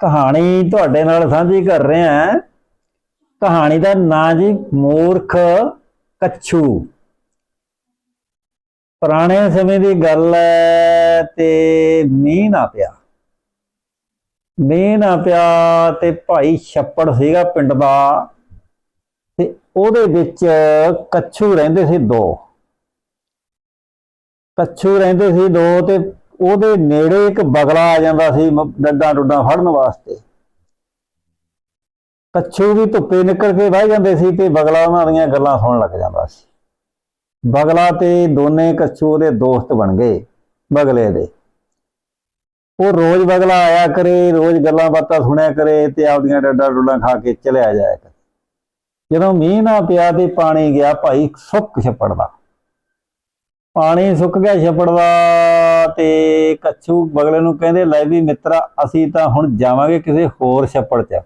ਕਹਾਣੀ ਤੁਹਾਡੇ ਨਾਲ ਸਾਂਝੀ ਕਰ ਰਹੇ ਹਾਂ। ਕਹਾਣੀ ਦਾ ਨਾਂ ਜੀ, ਮੂਰਖ ਕੱਛੂ। ਪੁਰਾਣੇ ਸਮੇਂ ਦੀ ਗੱਲ ਹੈ ਤੇ ਮੀਂਹ ਨਾ ਪਿਆ। ਮੀਂਹ ਨਾ ਪਿਆ ਤੇ ਭਾਈ ਛੱਪੜ ਸੀਗਾ ਪਿੰਡ ਦਾ ਤੇ ਉਹਦੇ ਵਿੱਚ ਕੱਛੂ ਰਹਿੰਦੇ ਸੀ ਦੋ। ਕੱਛੂ ਰਹਿੰਦੇ ਸੀ ਦੋ ਤੇ ਉਹਦੇ ਨੇੜੇ ਇੱਕ ਬਗਲਾ ਆ ਜਾਂਦਾ ਸੀ ਮ- ਡੱਡਾਂ ਡੁੱਡਾਂ ਫੜਨ ਵਾਸਤੇ। ਕੱਛੂ ਵੀ ਧੁੱਪੇ ਨਿਕਲ ਕੇ ਬਹਿ ਜਾਂਦੇ ਸੀ ਤੇ ਬਗਲਾ ਉਹਨਾਂ ਦੀਆਂ ਗੱਲਾਂ ਸੁਣਨ ਲੱਗ ਜਾਂਦਾ ਸੀ। ਬਗਲਾ ਤੇ ਦੋਨੇ ਕੱਛੂ ਉਹਦੇ ਦੋਸਤ ਬਣ ਗਏ, ਬਗਲੇ ਦੇ। ਉਹ ਰੋਜ਼ ਬਗਲਾ ਆਇਆ ਕਰੇ, ਰੋਜ਼ ਗੱਲਾਂ ਬਾਤਾਂ ਸੁਣਿਆ ਕਰੇ ਤੇ ਆਪਦੀਆਂ ਡੱਡਾਂ ਡੁੱਡਾਂ ਖਾ ਕੇ ਚਲਿਆ ਜਾਇਆ ਕਰੇ। ਜਦੋਂ ਮੀਂਹ ਨਾ ਪਿਆ ਤੇ ਪਾਣੀ ਗਿਆ ਭਾਈ ਸੁੱਕ ਛੱਪੜ ਦਾ। ਪਾਣੀ ਸੁੱਕ ਗਿਆ ਛੱਪੜ ਦਾ ਤੇ ਕੱਛੂ ਬਗਲੇ ਨੂੰ ਕਹਿੰਦੇ, ਲੈ ਵੀ ਮਿੱਤਰਾ, ਅਸੀਂ ਤਾਂ ਹੁਣ ਜਾਵਾਂਗੇ ਕਿਸੇ ਹੋਰ ਛੱਪੜ 'ਚ।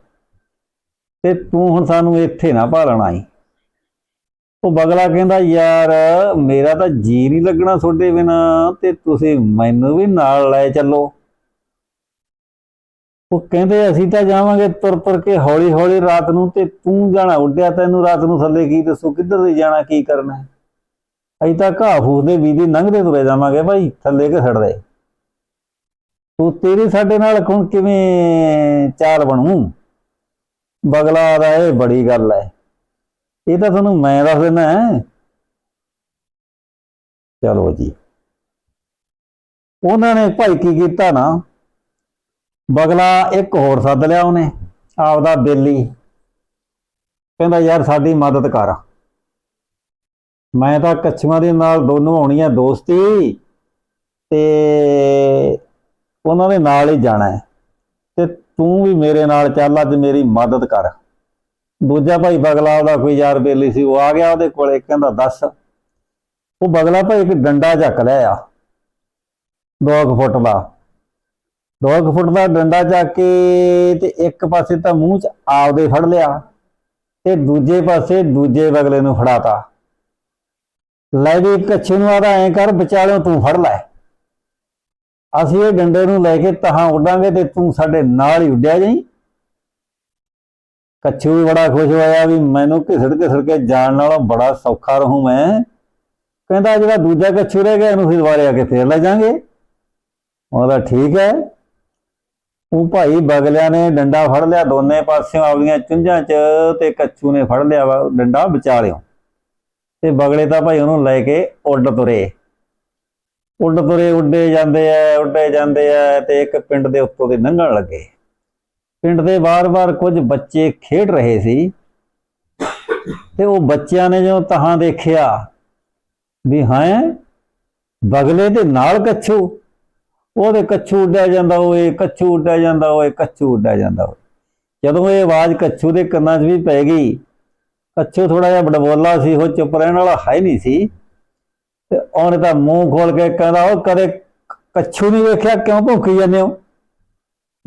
ਤੇ ਤੂੰ ਹੁਣ ਸਾਨੂੰ ਇੱਥੇ ਨਾ ਭਾਲਣਾ ਈ ਉਹ ਬਗਲਾ ਕਹਿੰਦਾ, ਯਾਰ, ਮੇਰਾ ਤਾਂ ਜੀ ਨਹੀਂ ਲੱਗਣਾ ਤੁਹਾਡੇ ਬਿਨਾ, ਤੇ ਤੁਸੀਂ ਮੈਨੂੰ ਵੀ ਨਾਲ ਲੈ ਚੱਲੋ। ਉਹ ਕਹਿੰਦੇ, ਅਸੀਂ ਤਾਂ ਜਾਵਾਂਗੇ ਤੁਰ ਤੁਰ ਕੇ ਹੌਲੀ ਹੌਲੀ ਰਾਤ ਨੂੰ, ਤੇ ਤੂੰ ਜਾਣਾ ਉੱਡਿਆ ਤੈਨੂੰ ਰਾਤ ਨੂੰ ਥੱਲੇ, ਕੀ ਦੱਸੋ, ਕਿੱਧਰ ਦੀ ਜਾਣਾ, ਕੀ ਕਰਨਾ ਅਸੀਂ ਤਾਂ ਘਾਹ ਫੂਸ ਦੇ ਬੀਦੀ ਲੰਘਦੇ ਤੁਰੇ ਜਾਵਾਂਗੇ ਭਾਈ ਥੱਲੇ ਕਿ ਛੱਡਦੇ ਤੂੰ ਤੇਰੇ ਸਾਡੇ ਨਾਲ ਹੁਣ ਕਿਵੇਂ ਚਾਲ ਬਣੂ? ਬਗਲਾ ਦਾ ਇਹ ਬੜੀ ਗੱਲ ਹੈ ਇਹ ਤਾਂ ਤੁਹਾਨੂੰ ਮੈਂ ਦੱਸ ਦਿੰਦਾ ਚਲੋ ਜੀ। ਉਹਨਾਂ ਨੇ ਭਾਈ ਕੀ ਕੀਤਾ ਨਾ? ਬਗਲਾ ਇੱਕ ਹੋਰ ਸੱਦ ਲਿਆ ਉਹਨੇ, ਆਪਦਾ ਬੇਲੀ। ਕਹਿੰਦਾ, ਯਾਰ, ਸਾਡੀ ਮਦਦ ਕਰ। ਮੈਂ ਤਾਂ ਕੱਛੂਆਂ ਦੇ ਨਾਲ ਦੋਨੋਂ ਹੋਣੀਆਂ ਦੋਸਤੀ ਤੇ ਉਹਨਾਂ ਦੇ ਨਾਲ ਹੀ ਜਾਣਾ ਹੈ। ਤੇ ਤੂੰ ਵੀ ਮੇਰੇ ਨਾਲ ਚੱਲ, ਅੱਜ ਮੇਰੀ ਮਦਦ ਕਰ। ਦੂਜਾ ਭਾਈ ਬਗਲਾ, ਉਹਦਾ ਕੋਈ ਯਾਰ ਬੇਲੀ ਸੀ, ਉਹ ਆ ਗਿਆ ਉਹਦੇ ਕੋਲੇ, ਕਹਿੰਦਾ ਦੱਸ, ਉਹ ਬਗਲਾ ਭਾਈ ਇੱਕ ਡੰਡਾ ਚੱਕ ਲਿਆ ਆ ਦੋ ਕੁ ਫੁੱਟ ਦਾ। ਦੋ ਕੁ ਫੁੱਟ ਦਾ ਡੰਡਾ ਚੱਕ ਕੇ ਤੇ ਇੱਕ ਪਾਸੇ ਤਾਂ ਮੂੰਹ 'ਚ ਆਪਦੇ ਫੜ ਲਿਆ ਤੇ ਦੂਜੇ ਪਾਸੇ ਦੂਜੇ ਬਗਲੇ ਨੂੰ ਫੜਾਤਾ। ਲੈ ਵੀ ਕੱਛੇ ਨੂੰ ਆਦਾ, ਐਂ ਕਰ ਵਿਚਾਲਿਓ ਤੂੰ ਫੜ ਲੈ। ਅਸੀਂ ਇਹ ਡੰਡੇ ਨੂੰ ਲੈ ਕੇ ਤਹਾਂ ਉੱਡਾਂਗੇ ਤੇ ਤੂੰ ਸਾਡੇ ਨਾਲ ਹੀ ਉੱਡਿਆ ਜਾਈ। ਕੱਛੂ ਵੀ ਬੜਾ ਖੁਸ਼ ਹੋਇਆ ਵੀ ਮੈਨੂੰ ਘਿਸੜ ਘਿਸੜ ਕੇ ਜਾਣ ਨਾਲੋਂ ਬੜਾ ਸੌਖਾ ਰਹੂੰ ਮੈਂ। ਕਹਿੰਦਾ ਜਿਹੜਾ ਦੂਜਾ ਕੱਛੂ ਰਹਿ ਗਿਆ, ਇਹਨੂੰ ਫਿਰ ਦੁਬਾਰੇ ਆ ਕੇ ਫੇਰ ਲੈ ਜਾਾਂਗੇ। ਉਹਦਾ ਠੀਕ ਹੈ। ਉਹ ਭਾਈ ਬਗਲਿਆਂ ਨੇ ਡੰਡਾ ਫੜ ਲਿਆ, ਦੋਨੇ ਪਾਸਿਓਂ ਆਪਦੀਆਂ ਚੁੰਝਾਂ 'ਚ ਤੇ ਕੱਛੂ ਨੇ ਫੜ ਲਿਆ ਵਾ, ਡੰਡਾ ਵਿਚਾਲਿਓ। ਤੇ ਬਗਲੇ ਤਾਂ ਭਾਈ ਉਹਨੂੰ ਲੈ ਕੇ ਉੱਡ ਤੁਰੇ। ਉੱਡ ਤੁਰੇ, ਉੱਡੇ ਜਾਂਦੇ ਆ ਉੱਡੇ ਜਾਂਦੇ ਆ ਤੇ ਇੱਕ ਪਿੰਡ ਦੇ ਉੱਤੋਂ ਦੇ ਲੰਘਣ ਲੱਗੇ। ਪਿੰਡ ਦੇ ਬਾਰ-ਬਾਰ ਕੁਝ ਬੱਚੇ ਖੇਡ ਰਹੇ ਸੀ ਤੇ ਉਹ ਬੱਚਿਆਂ ਨੇ ਜਦੋਂ ਤਹਾਂ ਦੇਖਿਆ ਵੀ ਹਾਂ, ਬਗਲੇ ਦੇ ਨਾਲ ਕੱਛੂ। ਉਹਦੇ ਕੱਛੂ ਉੱਡਿਆ ਜਾਂਦਾ ਓਏ, ਕੱਛੂ ਉੱਡਿਆ ਜਾਂਦਾ ਓਏ, ਕੱਛੂ ਉੱਡਿਆ ਜਾਂਦਾ ਓਏ। ਜਦੋਂ ਇਹ ਆਵਾਜ਼ ਕੱਛੂ ਦੇ ਕੰਨਾਂ 'ਚ ਵੀ ਪੈ ਗਈ ਕੱਛੂ ਥੋੜਾ ਜਿਹਾ ਬੜਬੋਲਾ ਸੀ, ਉਹ ਚੁੱਪ ਰਹਿਣ ਵਾਲਾ ਹੈ ਨਹੀਂ ਸੀ। ਤੇ ਉਹਨੇ ਤਾਂ ਮੂੰਹ ਖੋਲ ਕੇ ਕਹਿੰਦਾ, ਉਹ ਕਦੇ ਕੱਛੂ ਨਹੀਂ ਵੇਖਿਆ, ਕਿਉਂ ਭੁੱਖੀ ਜਾਂਦੇ ਹੋ?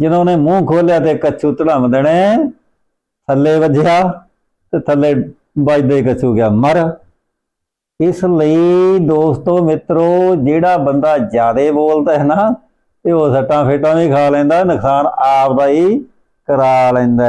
ਜਦੋਂ ਉਹਨੇ ਮੂੰਹ ਖੋਲਿਆ ਤੇ ਕੱਛੂ ਧੜਮ ਦੇਣੇ, ਥੱਲੇ ਵੱਜਿਆ ਤੇ ਥੱਲੇ ਵੱਜਦੇ ਕੱਛੂ ਗਿਆ, ਮਰ। ਇਸ ਲਈ ਦੋਸਤੋ, ਮਿੱਤਰੋ, ਜਿਹੜਾ ਬੰਦਾ ਜ਼ਿਆਦਾ ਬੋਲਦਾ ਹੈ ਨਾ, ਤੇ ਉਹ ਸੱਟਾਂ ਫੇਟਾਂ ਵੀ ਖਾ ਲੈਂਦਾ, ਨੁਕਸਾਨ ਆਪ ਦਾ ਹੀ ਕਰਾ ਲੈਂਦਾ